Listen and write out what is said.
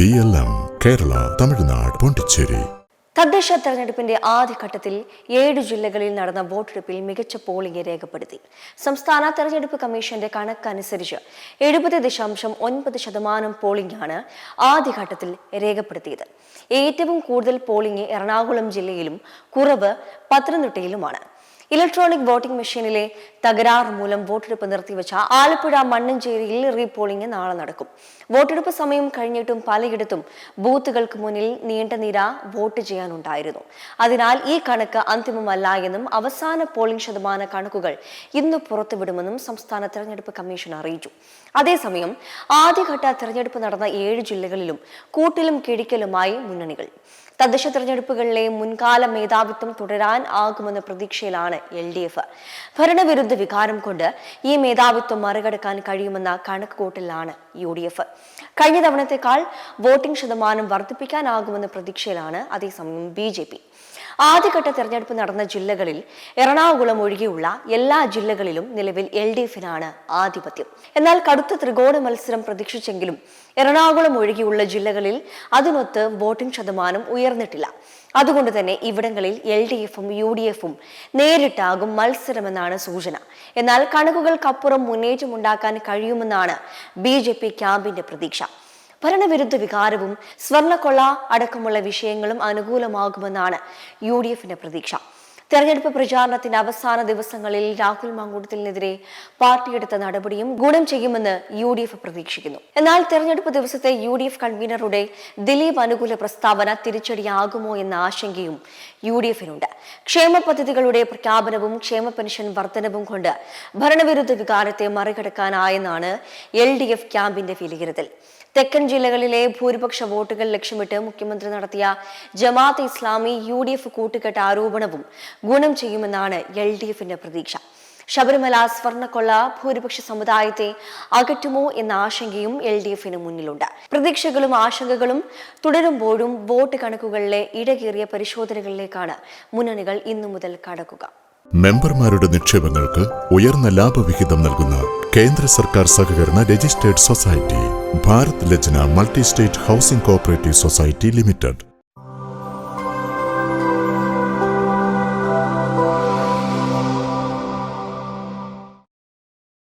B L M Kerala Tamil Nadu Pondicherry തദ്ദേശ തെരഞ്ഞെടുപ്പിന്റെ ആദ്യഘട്ടത്തിൽ ഏഴ് ജില്ലകളിൽ നടന്ന വോട്ടെടുപ്പിൽ മികച്ച പോളിംഗ് രേഖപ്പെടുത്തി. സംസ്ഥാന തെരഞ്ഞെടുപ്പ് കമ്മീഷന്റെ കണക്കനുസരിച്ച് എഴുപത് ദശാംശം ഒൻപത് ശതമാനം പോളിംഗാണ് ആദ്യഘട്ടത്തിൽ രേഖപ്പെടുത്തിയത്. ഏറ്റവും കൂടുതൽ പോളിംഗ് എറണാകുളം ജില്ലയിലും കുറവ് പത്തനംതിട്ടയിലുമാണ്. ഇലക്ട്രോണിക് വോട്ടിംഗ് മെഷീനിലെ തകരാർ മൂലം വോട്ടെടുപ്പ് നിർത്തിവെച്ച ആലപ്പുഴ മണ്ണഞ്ചേരിയിൽ റീപോളിംഗ് നാളെ നടക്കും. വോട്ടെടുപ്പ് സമയം കഴിഞ്ഞിട്ടും പലയിടത്തും ബൂത്തുകൾക്ക് മുന്നിൽ നീണ്ട നിര വോട്ട് ചെയ്യാനുണ്ടായിരുന്നു. അതിനാൽ ഈ കണക്ക് അന്തിമമല്ല എന്നും അവസാന പോളിംഗ് ശതമാന കണക്കുകൾ ഇന്ന് പുറത്തുവിടുമെന്നും സംസ്ഥാന തെരഞ്ഞെടുപ്പ് കമ്മീഷൻ അറിയിച്ചു. അതേസമയം ആദ്യഘട്ട തെരഞ്ഞെടുപ്പ് നടന്ന ഏഴ് ജില്ലകളിലും കൂട്ടിലും കിഴിക്കലുമായി മുന്നണികൾ. തദ്ദേശ തെരഞ്ഞെടുപ്പുകളിലെ മുൻകാല മേധാവിത്വം തുടരാൻ ആകുമെന്ന പ്രതീക്ഷയിലാണ് എൽ ഡി എഫ്. ഭരണവിരുദ്ധ വികാരം കൊണ്ട് ഈ മേധാവിത്വം മറികടക്കാൻ കഴിയുമെന്ന കണക്കുകൂട്ടലിലാണ് യു ഡി എഫ്. കഴിഞ്ഞ തവണത്തെക്കാൾ വോട്ടിംഗ് ശതമാനം വർദ്ധിപ്പിക്കാനാകുമെന്ന പ്രതീക്ഷയിലാണ് അതേസമയം ബി ജെ പി. ആദ്യഘട്ട തെരഞ്ഞെടുപ്പ് നടന്ന ജില്ലകളിൽ എറണാകുളം ഒഴികെയുള്ള എല്ലാ ജില്ലകളിലും നിലവിൽ എൽ ഡി എഫിനാണ് ആധിപത്യം. എന്നാൽ കടുത്ത ത്രികോണ മത്സരം പ്രതീക്ഷിച്ചെങ്കിലും എറണാകുളം ഒഴികെയുള്ള ജില്ലകളിൽ അതിനൊത്ത് വോട്ടിംഗ് ശതമാനം ഉയർന്നിട്ടില്ല. അതുകൊണ്ട് തന്നെ ഇവിടങ്ങളിൽ എൽ ഡി എഫും യു ഡി എഫും നേരിട്ടാകും മത്സരമെന്നാണ് സൂചന. എന്നാൽ കണക്കുകൾക്കപ്പുറം മുന്നേറ്റമുണ്ടാക്കാൻ കഴിയുമെന്നാണ് ബി ജെ പി ക്യാമ്പിന്റെ പ്രതീക്ഷ. ഭരണവിരുദ്ധ വികാരവും സ്വർണക്കൊള്ള അടക്കമുള്ള വിഷയങ്ങളും അനുകൂലമാകുമെന്നാണ് യു ഡി എഫിന്റെ പ്രതീക്ഷ. തെരഞ്ഞെടുപ്പ് പ്രചാരണത്തിന്റെ അവസാന ദിവസങ്ങളിൽ രാഹുൽ മാങ്കൂട്ടത്തിനെതിരെ പാർട്ടിയെടുത്ത നടപടിയും ഗുണം ചെയ്യുമെന്ന് യു ഡി എഫ് പ്രതീക്ഷിക്കുന്നു. എന്നാൽ തെരഞ്ഞെടുപ്പ് ദിവസത്തെ യു ഡി എഫ് കൺവീനറുടെ ദിലീപ് അനുകൂല പ്രസ്താവന തിരിച്ചടിയാകുമോ എന്ന ആശങ്കയും യു ഡി എഫിനുണ്ട് ക്ഷേമ പദ്ധതികളുടെ പ്രഖ്യാപനവും ക്ഷേമ പെൻഷൻ വർധനവും കൊണ്ട് ഭരണവിരുദ്ധ വികാരത്തെ മറികടക്കാനായെന്നാണ് എൽ ഡി എഫ് ക്യാമ്പിന്റെ വിലയിരുത്തൽ. തെക്കൻ ജില്ലകളിലെ ഭൂരിപക്ഷ വോട്ടുകൾ ലക്ഷ്യമിട്ട് മുഖ്യമന്ത്രി നടത്തിയ Jamaat Islami U D F കൂട്ടുകെട്ട ആരോപണവും ഗുണം ചെയ്യുമെന്നാണ് എൽ ഡി എഫിന്റെ പ്രതീക്ഷ. ശബരിമല സ്വർണക്കൊള്ള ഭൂരിപക്ഷ സമുദായത്തെ അകറ്റുമോ എന്ന ആശങ്കയും എൽ ഡി എഫിന് മുന്നിലുണ്ട്. പ്രതീക്ഷകളും ആശങ്കകളും തുടരുമ്പോഴും വോട്ട് കണക്കുകളിലെ ഇടകേറിയ പരിശോധനകളിലേക്കാണ് മുന്നണികൾ ഇന്നു മുതൽ കടക്കുക. മെമ്പർമാരുടെ നിക്ഷേപങ്ങൾക്ക് ഉയർന്ന ലാഭവിഹിതം നൽകുന്ന കേന്ദ്ര സർക്കാർ സഹകരണ registered society Bharat Lajna multi state housing cooperative society limited.